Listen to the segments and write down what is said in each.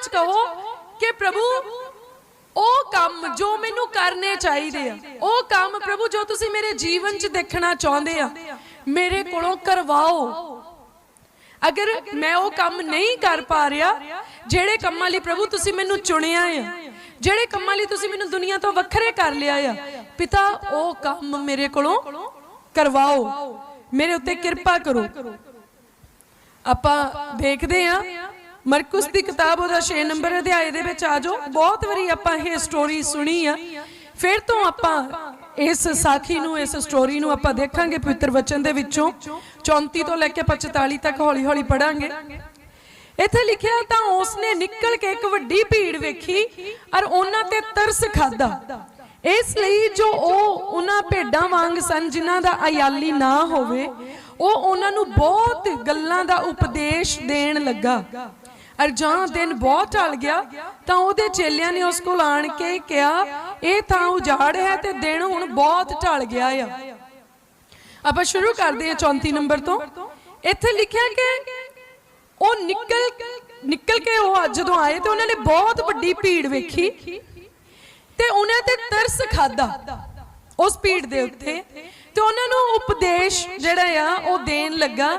ਵਿੱਚ ਕਹੋ ਕਿ ਪ੍ਰਭੂ, ਉਹ ਕੰਮ ਜੋ ਮੈਨੂੰ ਕਰਨੇ ਚਾਹੀਦੇ ਆ, ਉਹ ਕੰਮ ਪ੍ਰਭੂ ਜੋ ਤੁਸੀਂ ਮੇਰੇ ਜੀਵਨ 'ਚ ਦੇਖਣਾ ਚਾਹੁੰਦੇ ਆ, ਮੇਰੇ ਕੋਲੋਂ ਕਰਵਾਓ। ਅਗਰ ਮੈਂ ਉਹ ਕੰਮ ਨਹੀਂ ਕਰ ਪਾ ਰਿਹਾ, ਜਿਹੜੇ ਕੰਮਾਂ ਲਈ ਪ੍ਰਭੂ ਤੁਸੀਂ ਮੈਨੂੰ ਚੁਣਿਆ ਆ, ਜਿਹੜੇ ਕੰਮਾਂ ਲਈ ਤੁਸੀਂ ਮੈਨੂੰ ਦੁਨੀਆ ਤੋਂ ਵੱਖਰੇ ਕਰ ਲਿਆ ਆ, ਪਿਤਾ, ਉਹ ਕੰਮ ਮੇਰੇ ਕੋਲੋਂ ਕਰਵਾਓ। ਮੇਰੇ ਉੱਤੇ ਕਿਰਪਾ ਕਰੋ। ਆਪਾਂ ਦੇਖਦੇ ਆ ਮਰਕੁਸ ਦੀ ਕਿਤਾਬ ਉਹਦਾ 6 ਨੰਬਰ ਅਧਿਆਏ ਦੇ ਵਿੱਚ ਆ ਜਾਓ। ਬਹੁਤ ਵਾਰੀ ਆਪਾਂ ਇਹ ਸਟੋਰੀ ਸੁਣੀ ਆ। ਫਿਰ ਤੋਂ ਆਪਾਂ ਇਸ ਸਾਖੀ ਨੂੰ, ਇਸ ਸਟੋਰੀ ਨੂੰ ਆਪਾਂ ਦੇਖਾਂਗੇ ਪਵਿੱਤਰ ਵਚਨ ਦੇ ਵਿੱਚੋਂ। 34 ਤੋਂ ਲੈ ਕੇ 45 ਤੱਕ ਹੌਲੀ ਹੌਲੀ ਪੜਾਂਗੇ ਇੱਥੇ ਲਿਖਿਆ, ਤਾਂ ਉਸਨੇ ਨਿਕਲ ਕੇ ਇੱਕ ਵੱਡੀ ਭੀੜ ਵੇਖੀ ਔਰ ਉਹਨਾਂ ਤੇ ਤਰਸ ਖਾਦਾ ਇਸ ਲਈ ਜੋ ਉਹ ਉਹਨਾਂ ਭੇਡਾਂ ਵਾਂਗ ਸਨ, ਜਿਨ੍ਹਾਂ ਦਾ ਅਯਾਲੀ ਨਾ ਹੋਵੇ, ਉਹ ਉਹਨਾਂ ਨੂੰ ਬਹੁਤ ਗੱਲਾਂ ਦਾ ਉਪਦੇਸ਼ ਦੇਣ ਲੱਗਾ। ਅਰ ਜਾਂ ਦਿਨ ਬਹੁਤ ਢਲ ਗਿਆ ਤਾਂ ਉਹਦੇ ਚੇਲਿਆਂ ਨੇ ਉਸ ਕੋਲ ਆਣ ਕੇ ਕਿਹਾ ਇਹ ਥਾਂ ਉਜਾੜ ਹੈ ਤੇ ਦਿਨ ਹੁਣ ਬਹੁਤ ਢਲ ਗਿਆ ਆ। ਆਪਾਂ ਸ਼ੁਰੂ ਕਰਦੇ ਹਾਂ 34 ਨੰਬਰ ਤੋਂ। ਇੱਥੇ ਲਿਖਿਆ ਕਿ ਉਹ ਨਿਕਲ ਨਿਕਲ ਕੇ ਉਹ ਅੱਜ ਜਦੋਂ ਆਏ ਤੇ ਉਹਨਾਂ ਨੇ ਬਹੁਤ ਵੱਡੀ ਭੀੜ ਵੇਖੀ ਤੇ ਉਹਨਾਂ ਤੇ ਤਰਸ ਖਾਦਾ ਉਸ ਭੀੜ ਦੇ ਉੱਤੇ। ਤੇ ਉਹਨਾਂ ਨੂੰ ਉਪਦੇਸ਼ ਜਿਹੜਾ ਆ ਉਹ ਦੇਣ ਲੱਗਾ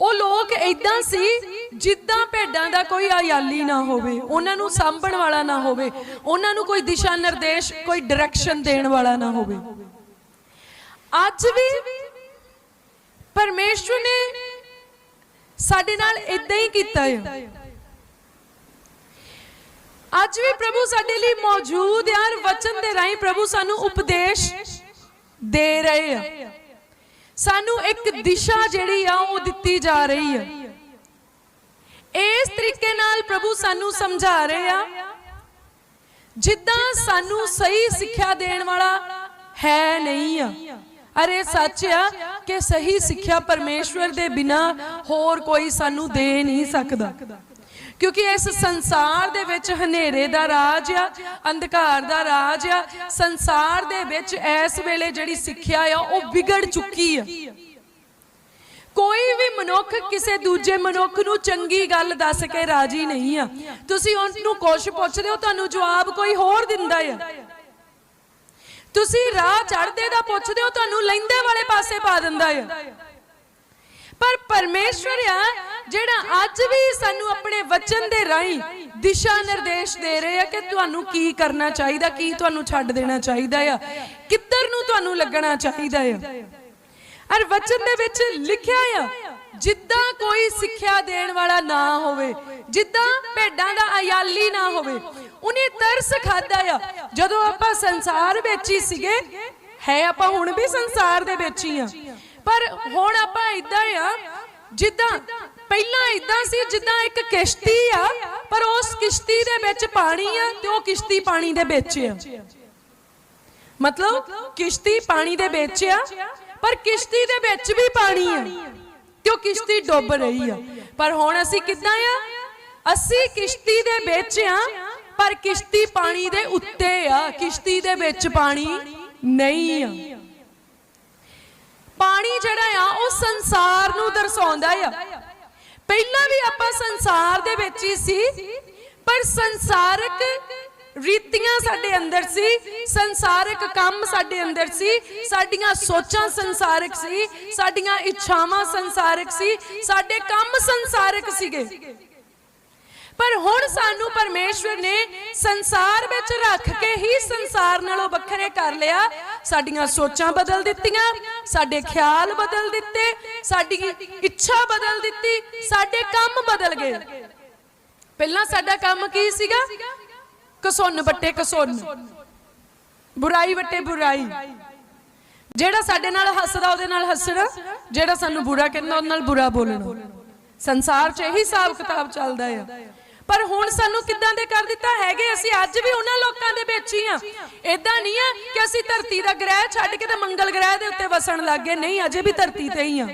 ਉਹ ਲੋਕ ਇਦਾਂ ਸੀ ਜਿੱਦਾਂ ਭੇਡਾਂ ਦਾ ਕੋਈ ਆਯਾਲੀ ਨਾ ਹੋਵੇ, ਉਹਨਾਂ ਨੂੰ ਸਾਂਭਣ ਵਾਲਾ ਨਾ ਹੋਵੇ, ਉਹਨਾਂ ਨੂੰ ਕੋਈ ਦਿਸ਼ਾ ਨਿਰਦੇਸ਼, ਕੋਈ ਡਾਇਰੈਕਸ਼ਨ ਦੇਣ ਵਾਲਾ ਨਾ ਹੋਵੇ। ਅੱਜ ਵੀ ਪਰਮੇਸ਼ਵਰ ਨੇ ਸਾਡੇ ਨਾਲ ਇਦਾਂ ਹੀ ਕੀਤਾ ਹੈ ਅੱਜ ਵੀ ਪ੍ਰਭੂ ਸਾਡੇ ਲਈ ਮੌਜੂਦ ਹੈ ਔਰ ਵਚਨ ਦੇ ਰਾਹੀਂ ਪ੍ਰਭੂ ਸਾਨੂੰ ਉਪਦੇਸ਼ ਦੇ ਰਹੇ ਆ। ਸਾਨੂੰ ਇੱਕ ਦਿਸ਼ਾ ਜਿਹੜੀ ਆ ਉਹ ਦਿੱਤੀ ਜਾ ਰਹੀ ਹੈ ਇਸ ਤਰੀਕੇ ਨਾਲ ਪ੍ਰਭੂ ਸਾਨੂੰ ਸਮਝਾ ਰਹੇ ਆ ਜਿੱਦਾਂ ਸਾਨੂੰ ਸਹੀ ਸਿੱਖਿਆ ਦੇਣ ਵਾਲਾ ਹੈ ਨਹੀਂ ਆ। ਅਰੇ ਸੱਚ ਆ ਕਿ ਸਹੀ ਸਿੱਖਿਆ ਪਰਮੇਸ਼ਵਰ ਦੇ ਬਿਨਾ ਹੋਰ ਕੋਈ ਸਾਨੂੰ ਦੇ ਨਹੀਂ ਸਕਦਾ। ਕਿਉਂਕਿ ਇਸ ਸੰਸਾਰ ਦੇ ਵਿੱਚ ਹਨੇਰੇ ਦਾ ਰਾਜ ਆ, ਅੰਧਕਾਰ ਦਾ ਰਾਜ ਆ, ਸੰਸਾਰ ਦੇ ਵਿੱਚ ਇਸ ਵੇਲੇ ਜਿਹੜੀ ਸਿੱਖਿਆ ਆ, ਉਹ ਵਿਗੜ ਚੁੱਕੀ ਆ। ਕੋਈ ਵੀ ਮਨੁੱਖ ਕਿਸੇ ਦੂਜੇ ਮਨੁੱਖ ਨੂੰ ਚੰਗੀ ਗੱਲ ਦੱਸ ਕੇ ਰਾਜੀ ਨਹੀਂ ਆ। ਤੁਸੀਂ ਉਹਨੂੰ ਕੁਝ ਪੁੱਛਦੇ ਹੋ, ਤੁਹਾਨੂੰ ਜਵਾਬ ਕੋਈ ਹੋਰ ਦਿੰਦਾ ਆ। ਤੁਸੀਂ ਰਾਹ ਚੜਦੇ ਦਾ ਪੁੱਛਦੇ ਹੋ, ਤੁਹਾਨੂੰ ਲੈਂਦੇ ਵਾਲੇ ਪਾਸੇ ਪਾ ਦਿੰਦਾ ਆ। ਪਰ ਪਰਮੇਸ਼ਵਰ ਆ, ਜਿਹੜਾ ਅੱਜ ਵੀ ਸਾਨੂੰ ਆਪਣੇ ਵਚਨ ਦੇ ਰਾਹੀਂ ਦਿਸ਼ਾ ਨਿਰਦੇਸ਼ ਦੇ ਰਹੇ ਆ ਕਿ ਤੁਹਾਨੂੰ ਕੀ ਕਰਨਾ ਚਾਹੀਦਾ, ਕੀ ਤੁਹਾਨੂੰ ਛੱਡ ਦੇਣਾ ਚਾਹੀਦਾ ਆ, ਕਿੱਧਰ ਨੂੰ ਤੁਹਾਨੂੰ ਲੱਗਣਾ ਚਾਹੀਦਾ ਆ। ਅਰ ਵਚਨ ਦੇ ਵਿੱਚ ਲਿਖਿਆ ਆ, ਜਿੱਦਾਂ ਕੋਈ ਸਿੱਖਿਆ ਦੇਣ ਵਾਲਾ ਨਾ ਹੋਵੇ, ਜਿੱਦਾਂ ਭੇਡਾਂ ਦਾ ਅਯਾਲੀ ਨਾ ਹੋਵੇ, ਉਹਨੇ ਤਰਸ ਖਾਦਾ ਆ। ਜਦੋਂ ਆਪਾਂ ਸੰਸਾਰ ਵਿੱਚ ਹੀ ਸੀਗੇ, ਹੈ ਆਪਾਂ ਹੁਣ ਵੀ ਸੰਸਾਰ ਦੇ ਵਿੱਚ ਹੀ ਆ। ਪਰ ਹੁਣ ਆਪਾਂ ਇਦਾਂ ਆ, ਜਿੱਦਾਂ ਪਹਿਲਾਂ ਇਦਾਂ ਸੀ, ਜਿੱਦਾਂ ਇੱਕ ਕਿਸ਼ਤੀ ਆ, ਪਰ ਉਸ ਕਿਸ਼ਤੀ ਦੇ ਵਿੱਚ ਪਾਣੀ ਆ ਤੇ ਉਹ ਕਿਸ਼ਤੀ ਪਾਣੀ ਦੇ ਵਿੱਚ ਆ। ਮਤਲਬ ਕਿਸ਼ਤੀ ਪਾਣੀ ਦੇ ਵਿੱਚ ਆ, ਪਰ ਕਿਸ਼ਤੀ ਦੇ ਵਿੱਚ ਵੀ ਪਾਣੀ ਆ ਤੇ ਉਹ ਕਿਸ਼ਤੀ ਡੁੱਬ ਰਹੀ ਆ। ਪਰ ਹੁਣ ਅਸੀਂ ਕਿੱਦਾਂ ਆ? ਅਸੀਂ ਕਿਸ਼ਤੀ ਦੇ ਵਿੱਚ ਆ, ਪਰ ਕਿਸ਼ਤੀ ਪਾਣੀ ਦੇ ਉੱਤੇ ਆ। ਕਿਸ਼ਤੀ ਦੇ ਵਿੱਚ ਪਾਣੀ ਨਹੀਂ ਆ। ਪਾਣੀ ਜਿਹੜਾ ਆ, ਉਹ ਸੰਸਾਰ ਨੂੰ ਦਰਸਾਉਂਦਾ ਆ। ਪਹਿਲਾਂ ਵੀ ਆਪਾਂ ਸੰਸਾਰ ਦੇ ਵਿੱਚ ਹੀ ਸੀ, ਪਰ ਸੰਸਾਰਿਕ ਰੀਤੀਆਂ ਸਾਡੇ ਅੰਦਰ ਸੀ, ਸੰਸਾਰਿਕ ਕੰਮ ਸਾਡੇ ਅੰਦਰ ਸੀ, ਸਾਡੀਆਂ ਸੋਚਾਂ ਸੰਸਾਰਕ ਸੀ, ਸਾਡੀਆਂ ਇੱਛਾਵਾਂ ਸੰਸਾਰਕ ਸੀ, ਸਾਡੇ ਕੰਮ ਸੰਸਾਰਕ ਸੀਗੇ। ਪਰ ਹੁਣ ਸਾਨੂੰ ਪਰਮੇਸ਼ਵਰ ਨੇ ਸੰਸਾਰ ਵਿੱਚ ਰੱਖ ਕੇ ਹੀ ਸੰਸਾਰ ਨਾਲੋਂ ਵੱਖਰੇ ਕਰ ਲਿਆ ਸਾਡੀਆਂ ਸੋਚਾਂ ਬਦਲ ਦਿੱਤੀਆਂ, ਸਾਡੇ ਖਿਆਲ ਬਦਲ ਦਿੱਤੇ, ਸਾਡੀ ਇੱਛਾ ਬਦਲ ਦਿੱਤੀ, ਸਾਡੇ ਕੰਮ ਬਦਲ ਗਏ। ਪਹਿਲਾਂ ਸਾਡਾ ਕੰਮ ਕੀ ਸੀਗਾ? ਕਸੁੰਨ ਵੱਟੇ ਕਸੁੰਨ। ਬੁਰਾਈ ਵੱਟੇ ਬੁਰਾਈ। ਜਿਹੜਾ ਸਾਡੇ ਨਾਲ ਹੱਸਦਾ, ਉਹਦੇ ਨਾਲ ਹੱਸਣਾ। ਜਿਹੜਾ ਸਾਨੂੰ ਬੁਰਾ ਕਹਿੰਦਾ, ਉਹਦੇ ਨਾਲ ਬੁਰਾ ਬੋਲਣਾ। ਸੰਸਾਰ 'ਚ ਇਹੀ ਹਿਸਾਬ ਕਿਤਾਬ ਚੱਲਦਾ ਆ। ਪਰ ਹੁਣ ਸਾਨੂੰ ਕਿੱਦਾਂ ਦੇ ਕਰ ਦਿੱਤਾ ਹੈਗੇ? ਅਸੀਂ ਅੱਜ ਵੀ ਉਹਨਾਂ ਲੋਕਾਂ ਦੇ ਵਿੱਚ ਹੀ ਆ ਇਦਾਂ ਨਹੀਂ ਆ ਕਿ ਅਸੀਂ ਧਰਤੀ ਦਾ ਗ੍ਰਹਿ ਛੱਡ ਕੇ ਤੇ ਮੰਗਲ ਗ੍ਰਹਿ ਦੇ ਉੱਤੇ ਵਸਣ ਲੱਗ ਗਏ। ਨਹੀਂ, ਅਜੇ ਵੀ ਧਰਤੀ ਤੇ ਹੀ ਆ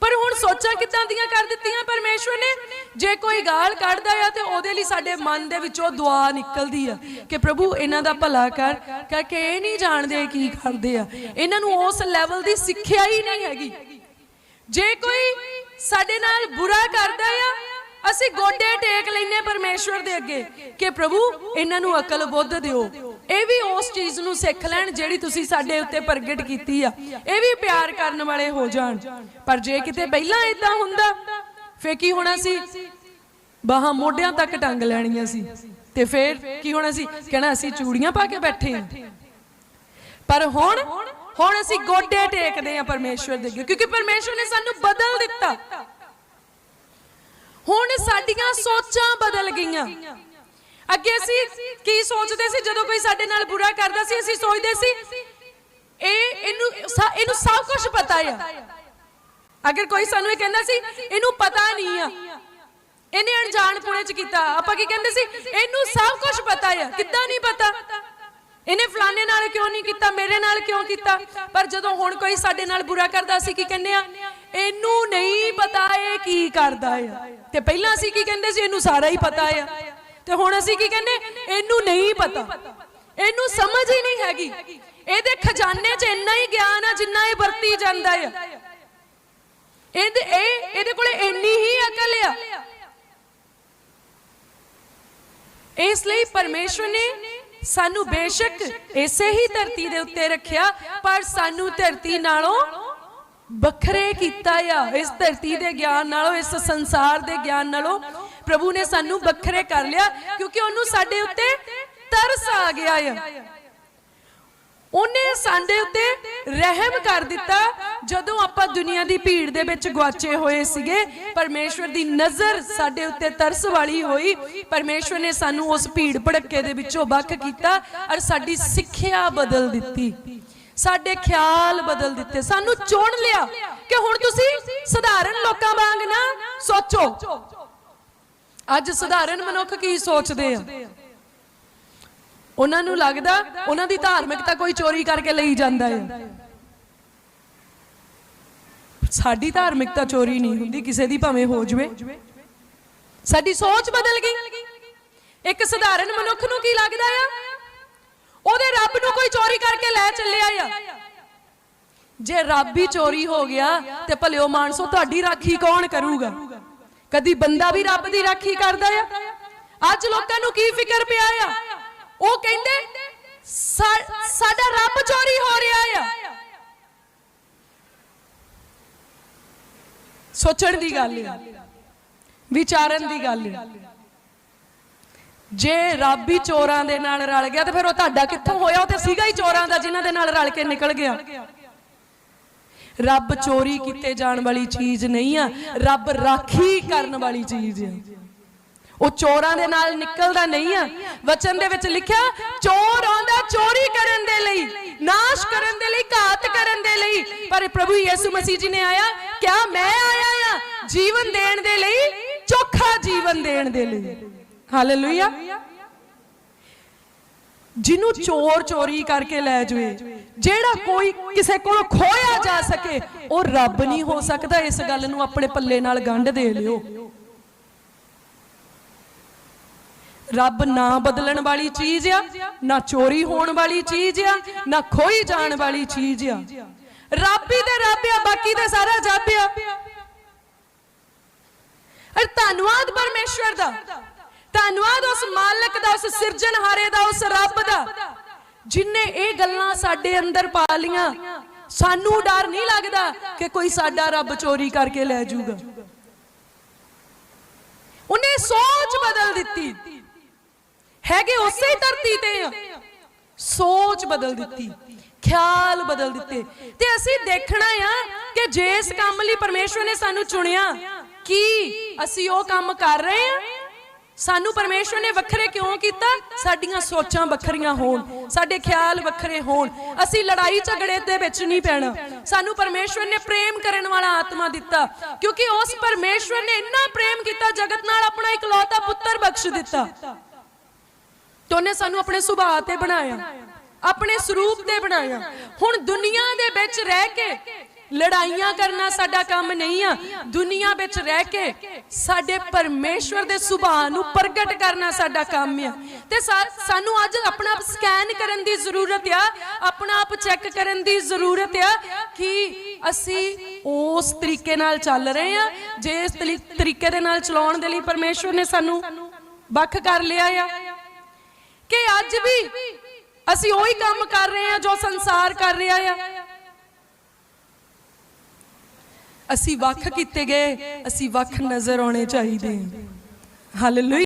ਪਰ ਹੁਣ ਸੋਚਾਂ ਕਿੱਦਾਂ ਦੀਆਂ ਕਰ ਦਿੱਤੀਆਂ ਪਰਮੇਸ਼ਵਰ ਨੇ? ਜੇ ਕੋਈ ਗਾਲ ਕੱਢਦਾ ਆ ਤੇ ਉਹਦੇ ਲਈ ਸਾਡੇ ਮਨ ਦੇ ਵਿੱਚੋਂ ਦੁਆ ਨਿਕਲਦੀ ਆ ਕਿ ਪ੍ਰਭੂ, ਇਹਨਾਂ ਦਾ ਭਲਾ ਕਰ। ਕਰਕੇ ਇਹ ਨਹੀਂ ਜਾਣਦੇ ਕੀ ਕਰਦੇ ਆ। ਇਹਨਾਂ ਨੂੰ ਉਸ ਲੈਵਲ ਦੀ ਸਿੱਖਿਆ ਹੀ ਨਹੀਂ ਹੈਗੀ। ਜੇ ਕੋਈ ਸਾਡੇ ਨਾਲ ਬੁਰਾ ਕਰਦਾ ਆ ਅਸੀਂ ਗੋਡੇ ਟੇਕ ਲੈਨੇ ਪਰਮੇਸ਼ਵਰ ਦੇ ਅੱਗੇ ਕਿ ਪ੍ਰਭੂ, ਇਹਨਾਂ ਨੂੰ ਅਕਲ ਬੁੱਧ ਦਿਓ। ਇਹ ਵੀ ਉਸ ਚੀਜ਼ ਨੂੰ ਸਿੱਖ ਲੈਣ ਜਿਹੜੀ ਤੁਸੀਂ ਸਾਡੇ ਉੱਤੇ ਪ੍ਰਗਟ ਕੀਤੀ ਆ। ਇਹ ਵੀ ਪਿਆਰ ਕਰਨ ਵਾਲੇ ਹੋ ਜਾਣ। ਪਰ ਜੇ ਕਿਤੇ ਪਹਿਲਾਂ ਇਦਾਂ ਹੁੰਦਾ ਫੇ ਕੀ ਹੋਣਾ ਸੀ? ਬਾਹਾਂ ਮੋਢਿਆਂ ਤੱਕ ਟੰਗ ਲੈਣੀਆਂ ਸੀ। ਤੇ ਫੇਰ ਕੀ ਹੋਣਾ ਸੀ? ਕਹਿਣਾ ਅਸੀਂ ਚੂੜੀਆਂ ਪਾ ਕੇ ਬੈਠੇ ਹਾਂ। ਪਰ ਹੁਣ ਹੁਣ ਅਸੀਂ ਗੋਡੇ ਟੇਕਦੇ ਆ ਪਰਮੇਸ਼ਵਰ ਦੇ ਅੱਗੇ। ਕਿਉਂਕਿ ਪਰਮੇਸ਼ਵਰ ਨੇ ਸਾਨੂੰ ਬਦਲ ਦਿੱਤਾ। ਹੁਣ ਸਾਡੀਆਂ ਸੋਚਾਂ ਬਦਲ ਗਈਆਂ। ਅੱਗੇ ਅਸੀਂ ਕੀ ਸੋਚਦੇ ਸੀ? ਜਦੋਂ ਕੋਈ ਸਾਡੇ ਨਾਲ ਬੁਰਾ ਕਰਦਾ ਸੀ, ਅਸੀਂ ਸੋਚਦੇ ਸੀ, ਇਹ ਇਹਨੂੰ ਇਹਨੂੰ ਸਭ ਕੁਝ ਪਤਾ ਆ। ਅਗਰ ਕੋਈ ਸਾਨੂੰ ਇਹ ਕਹਿੰਦਾ ਸੀ, ਇਹਨੂੰ ਪਤਾ ਨਹੀਂ ਆ। ਇਹਨੇ ਅਣਜਾਣ ਪੁਣੇ ਚ ਕੀਤਾ। ਆਪਾਂ ਕੀ ਕਹਿੰਦੇ ਸੀ? ਇਹਨੂੰ ਸਭ ਕੁਝ ਪਤਾ ਆ। ਕਿੱਦਾਂ ਨਹੀਂ ਪਤਾ? ਇਹਨੇ ਫਲਾਣੇ ਨਾਲ ਕਿਉਂ ਨਹੀਂ ਕੀਤਾ? ਮੇਰੇ ਨਾਲ ਕਿਉਂ ਕੀਤਾ? ਪਰ ਜਦੋਂ ਹੁਣ ਕੋਈ ਸਾਡੇ ਨਾਲ ਬੁਰਾ ਕਰਦਾ ਸੀ ਕੀ ਕਹਿੰਦੇ ਆ? ਇਹਨੂੰ ਨਹੀਂ ਪਤਾ ਇਹ ਕੀ ਕਰਦਾ ਆ। ਤੇ ਪਹਿਲਾਂ ਅਸੀਂ ਕੀ ਕਹਿੰਦੇ ਸੀ? ਇਹਨੂੰ ਸਾਰਾ ਹੀ ਪਤਾ ਆ। ਤੇ ਹੁਣ ਅਸੀਂ ਕੀ ਕਹਿੰਦੇ? ਇਹਨੂੰ ਨਹੀਂ ਪਤਾ। ਇਹਨੂੰ ਸਮਝ ਹੀ ਨਹੀਂ ਹੈਗੀ। ਇਹਦੇ ਖਜ਼ਾਨੇ 'ਚ ਇੰਨਾ ਹੀ ਗਿਆਨ ਆ ਜਿੰਨਾ ਇਹ ਵਰਤੀ ਜਾਂਦਾ ਆ। ਇਹਦੇ ਇਹ ਇਹਦੇ ਕੋਲੇ ਇੰਨੀ ਹੀ ਅਕਲ ਆ। ਇਸ ਲਈ ਪਰਮੇਸ਼ਵਰ ਨੇ ਸਾਨੂੰ ਬੇਸ਼ੱਕ ਇਸੇ ਹੀ ਧਰਤੀ ਦੇ ਉੱਤੇ ਰੱਖਿਆ, ਪਰ ਸਾਨੂੰ ਧਰਤੀ ਨਾਲੋਂ ਵੱਖਰੇ ਕੀਤਾ ਆ, ਇਸ ਧਰਤੀ ਦੇ ਗਿਆਨ ਨਾਲੋਂ, ਇਸ ਸੰਸਾਰ ਦੇ ਗਿਆਨ ਨਾਲੋਂ, ਪ੍ਰਭੂ ਨੇ ਸਾਨੂੰ ਵੱਖਰੇ ਕਰ ਲਿਆ, ਕਿਉਂਕਿ ਉਹਨੂੰ ਸਾਡੇ ਉੱਤੇ ਤਰਸ ਆ ਗਿਆ ਆ। ਉਹਨੇ ਸਾਡੇ ਉੱਤੇ ਰਹਿਮ ਕਰ ਦਿੱਤਾ, ਜਦੋਂ ਆਪਾਂ ਦੁਨੀਆ ਦੀ ਭੀੜ ਦੇ ਵਿੱਚ ਗਵਾਚੇ ਹੋਏ ਸੀਗੇ, ਪਰਮੇਸ਼ਵਰ ਦੀ ਨਜ਼ਰ ਸਾਡੇ ਉੱਤੇ ਤਰਸ ਵਾਲੀ ਹੋਈ, ਪਰਮੇਸ਼ਵਰ ਨੇ ਸਾਨੂੰ ਉਸ ਭੀੜ ਭੜੱਕੇ ਦੇ ਵਿੱਚੋਂ ਵੱਖ ਕੀਤਾ, ਔਰ ਸਾਡੀ ਸਿੱਖਿਆ ਬਦਲ ਦਿੱਤੀ। ਸਾਡੇ ਖਿਆਲ ਬਦਲ ਦਿੱਤੇ। ਸਾਨੂੰ ਚੁਣ ਲਿਆ ਕਿ ਹੁਣ ਤੁਸੀਂ ਸਧਾਰਨ ਲੋਕਾਂ ਵਾਂਗ ਨਾ ਸੋਚੋ। ਅੱਜ ਸਧਾਰਨ ਮਨੁੱਖ ਕੀ ਸੋਚਦੇ ਆ? ਉਹਨਾਂ ਨੂੰ ਲੱਗਦਾ ਉਹਨਾਂ ਦੀ ਧਾਰਮਿਕਤਾ ਕੋਈ ਚੋਰੀ ਕਰਕੇ ਲਈ ਜਾਂਦਾ ਹੈ ਸਾਡੀ ਧਾਰਮਿਕਤਾ ਚੋਰੀ ਨਹੀਂ ਹੁੰਦੀ, ਕਿਸੇ ਦੀ ਭਾਵੇਂ ਹੋ ਜਵੇ। ਸਾਡੀ ਸੋਚ ਬਦਲ ਗਈ। ਇੱਕ ਸਧਾਰਨ ਮਨੁੱਖ ਨੂੰ ਕੀ ਲੱਗਦਾ ਆ? ਉਹਦੇ ਰੱਬ ਨੂੰ ਕੋਈ ਚੋਰੀ ਕਰਕੇ ਲੈ ਚੱਲਿਆ ਆ। ਜੇ ਰੱਬ ਹੀ ਚੋਰੀ ਹੋ ਗਿਆ ਤੇ ਭਲਿਓ ਮਾਨਸੋ, ਤੁਹਾਡੀ ਰਾਖੀ ਕੌਣ ਕਰੂਗਾ? ਕਦੀ ਬੰਦਾ ਵੀ ਰੱਬ ਦੀ ਰਾਖੀ ਕਰਦਾ ਆ? ਅੱਜ ਲੋਕਾਂ ਨੂੰ ਕੀ ਫਿਕਰ ਪਿਆ ਆ? ਉਹ ਕਹਿੰਦੇ ਸਾਡਾ ਰੱਬ ਚੋਰੀ ਹੋ ਰਿਹਾ ਆ। ਸੋਚਣ ਦੀ ਗੱਲ ਹੈ ਵਿਚਾਰਨ ਦੀ ਗੱਲ ਹੈ ਜੇ ਰੱਬ ਹੀ ਚੋਰਾਂ ਦੇ ਨਾਲ ਰਲ ਗਿਆ ਤੇ ਫਿਰ ਉਹ ਤੁਹਾਡਾ ਕਿੱਥੋਂ ਹੋਇਆ? ਉਹ ਤੇ ਸੀਗਾ ਹੀ ਚੋਰਾਂ ਦਾ ਜਿਨ੍ਹਾਂ ਦੇ ਨਾਲ ਰਲ ਕੇ ਨਿਕਲ ਗਿਆ। ਰੱਬ ਚੋਰੀ ਕੀਤੇ ਜਾਣ ਵਾਲੀ ਚੀਜ਼ ਨਹੀਂ ਆ, ਰੱਬ ਰਾਖੀ ਕਰਨ ਵਾਲੀ ਚੀਜ਼ ਆ। ਉਹ ਚੋਰਾਂ ਦੇ ਨਾਲ ਨਿਕਲਦਾ ਨਹੀਂ ਆ। ਵਚਨ ਦੇ ਵਿੱਚ ਲਿਖਿਆ, ਚੋਰ ਆਉਂਦਾ ਚੋਰੀ ਕਰਨ ਦੇ ਲਈ, ਨਾਸ਼ ਕਰਨ ਦੇ ਲਈ, ਘਾਤ ਕਰਨ ਦੇ ਲਈ। ਪਰ ਪ੍ਰਭੂ ਯਿਸੂ ਮਸੀਹ ਜੀ ਨੇ ਆਇਆ, ਕਿਆ ਮੈਂ ਆਇਆ ਆ? ਜੀਵਨ ਦੇਣ ਦੇ ਲਈ, ਚੋਖਾ ਜੀਵਨ ਦੇਣ ਦੇ ਲਈ। ਹਾਲੇਲੂਇਆ ਜਿਹਨੂੰ ਚੋਰ ਚੋਰੀ ਕਰਕੇ ਲੈ ਜਵੇ ਜਿਹੜਾ ਕੋਈ ਕਿਸੇ ਕੋਲ ਖੋਇਆ ਜਾ ਸਕੇ, ਉਹ ਰੱਬ ਨਹੀਂ ਹੋ ਸਕਦਾ ਇਸ ਗੱਲ ਨੂੰ ਆਪਣੇ ਪੱਲੇ ਨਾਲ ਗੰਢ ਦੇ ਲਿਓ। ਰੱਬ ਨਾ ਬਦਲਣ ਵਾਲੀ ਚੀਜ਼ ਆ, ਨਾ ਚੋਰੀ ਹੋਣ ਵਾਲੀ ਚੀਜ਼ ਆ, ਨਾ ਖੋਈ ਜਾਣ ਵਾਲੀ ਚੀਜ਼ ਆ। ਰੱਬ ਹੀ ਤੇ ਰੱਬ ਆ, ਬਾਕੀ ਤੇ ਸਾਰਾ ਜੱਬ ਆ। ਅਰ ਧੰਨਵਾਦ ਪਰਮੇਸ਼ਵਰ ਦਾ। ਧੰਨਵਾਦ ਉਸ ਮਾਲਕ ਦਾ, ਉਸ ਸਿਰਜਣਹਾਰੇ ਦਾ, ਉਸ ਰੱਬ ਦਾ। ਜਿਨੇ ਇਹ ਗੱਲਾਂ ਸਾਡੇ ਅੰਦਰ ਪਾ ਲੀਆਂ, ਸਾਨੂੰ ਡਰ ਨਹੀਂ ਲੱਗਦਾ ਕਿ ਕੋਈ ਸਾਡਾ ਰੱਬ ਚੋਰੀ ਕਰਕੇ ਲੈ ਜਾਊਗਾ। ਉਹਨੇ ਸੋਚ ਬਦਲ ਦਿੱਤੀ। ਹੈਗੇ ਉਸੇ ਧਰਤੀ ਤੇ ਸੋਚ ਬਦਲ ਦਿੱਤੀ, ਖਿਆਲ ਬਦਲ ਦਿੱਤੇ। ਤੇ ਅਸੀਂ ਦੇਖਣਾ ਆ ਕਿ ਜੇ ਇਸ ਕੰਮ ਲਈ ਪਰਮੇਸ਼ਵਰ ਨੇ ਸਾਨੂੰ ਚੁਣਿਆ, ਕੀ ਅਸੀਂ ਉਹ ਕੰਮ ਕਰ ਰਹੇ ਆ? ਸਾਨੂੰ ਪਰਮੇਸ਼ਵਰ ਨੇ ਵੱਖਰੇ ਕਿਉਂ ਕੀਤਾ? ਸਾਡੀਆਂ ਸੋਚਾਂ ਵੱਖਰੀਆਂ ਹੋਣ, ਸਾਡੇ ਖਿਆਲ ਵੱਖਰੇ ਹੋਣ। ਅਸੀਂ ਲੜਾਈ ਝਗੜੇ ਦੇ ਵਿੱਚ ਨਹੀਂ ਪੈਣਾ। ਸਾਨੂੰ ਪਰਮੇਸ਼ਵਰ ਨੇ ਪ੍ਰੇਮ ਕਰਨ ਵਾਲਾ ਆਤਮਾ ਦਿੱਤਾ। ਕਿਉਂਕਿ ਉਸ ਪਰਮੇਸ਼ਵਰ ਨੇ ਇੰਨਾ ਪ੍ਰੇਮ ਕੀਤਾ, ਜਗਤ ਨਾਲ ਆਪਣਾ ਇਕਲੌਤਾ ਪੁੱਤਰ ਬਖਸ਼ ਦਿੱਤਾ। ਤੇ ਉਹਨੇ ਸਾਨੂੰ ਆਪਣੇ ਸੁਭਾਅ ਤੇ ਬਣਾਇਆ, ਆਪਣੇ ਸਰੂਪ ਤੇ ਬਣਾਇਆ। ਹੁਣ ਦੁਨੀਆ ਦੇ ਵਿੱਚ ਰਹਿ ਕੇ ਲੜਾਈਆਂ ਕਰਨਾ ਸਾਡਾ ਕੰਮ ਨਹੀਂ ਆ। ਦੁਨੀਆ ਵਿੱਚ ਰਹਿ ਕੇ ਸਾਡੇ ਪਰਮੇਸ਼ਵਰ ਦੇ ਸੁਭਾਅ ਨੂੰ ਪ੍ਰਗਟ ਕਰਨਾ ਸਾਡਾ ਕੰਮ ਆ। ਤੇ ਸਾਨੂੰ ਅੱਜ ਆਪਣਾ ਆਪ ਸਕੈਨ ਕਰਨ ਦੀ ਜ਼ਰੂਰਤ ਆ। ਆਪਣਾ ਆਪ ਚੈੱਕ ਕਰਨ ਦੀ ਜ਼ਰੂਰਤ ਆ ਕਿ ਅਸੀਂ ਉਸ ਤਰੀਕੇ ਨਾਲ ਚੱਲ ਰਹੇ ਆ ਜੇ ਤਰੀਕੇ ਦੇ ਨਾਲ ਚਲਾਉਣ ਦੇ ਲਈ ਪਰਮੇਸ਼ਵਰ ਨੇ ਸਾਨੂੰ ਵੱਖ ਕਰ ਲਿਆ ਆ। ਕਿ ਅੱਜ ਵੀ ਅਸੀਂ ਉਹੀ ਕੰਮ ਕਰ ਰਹੇ ਆ ਜੋ ਸੰਸਾਰ ਕਰ ਰਿਹਾ ਆ। ਅਸੀਂ ਵੱਖ ਕੀਤੇ ਗਏ ਅਸੀਂ ਵੱਖ ਨਜ਼ਰ ਆਉਣੇ ਚਾਹੀਦੇ। ਹਾਂ ਹਾਲੇਲੂਇਆ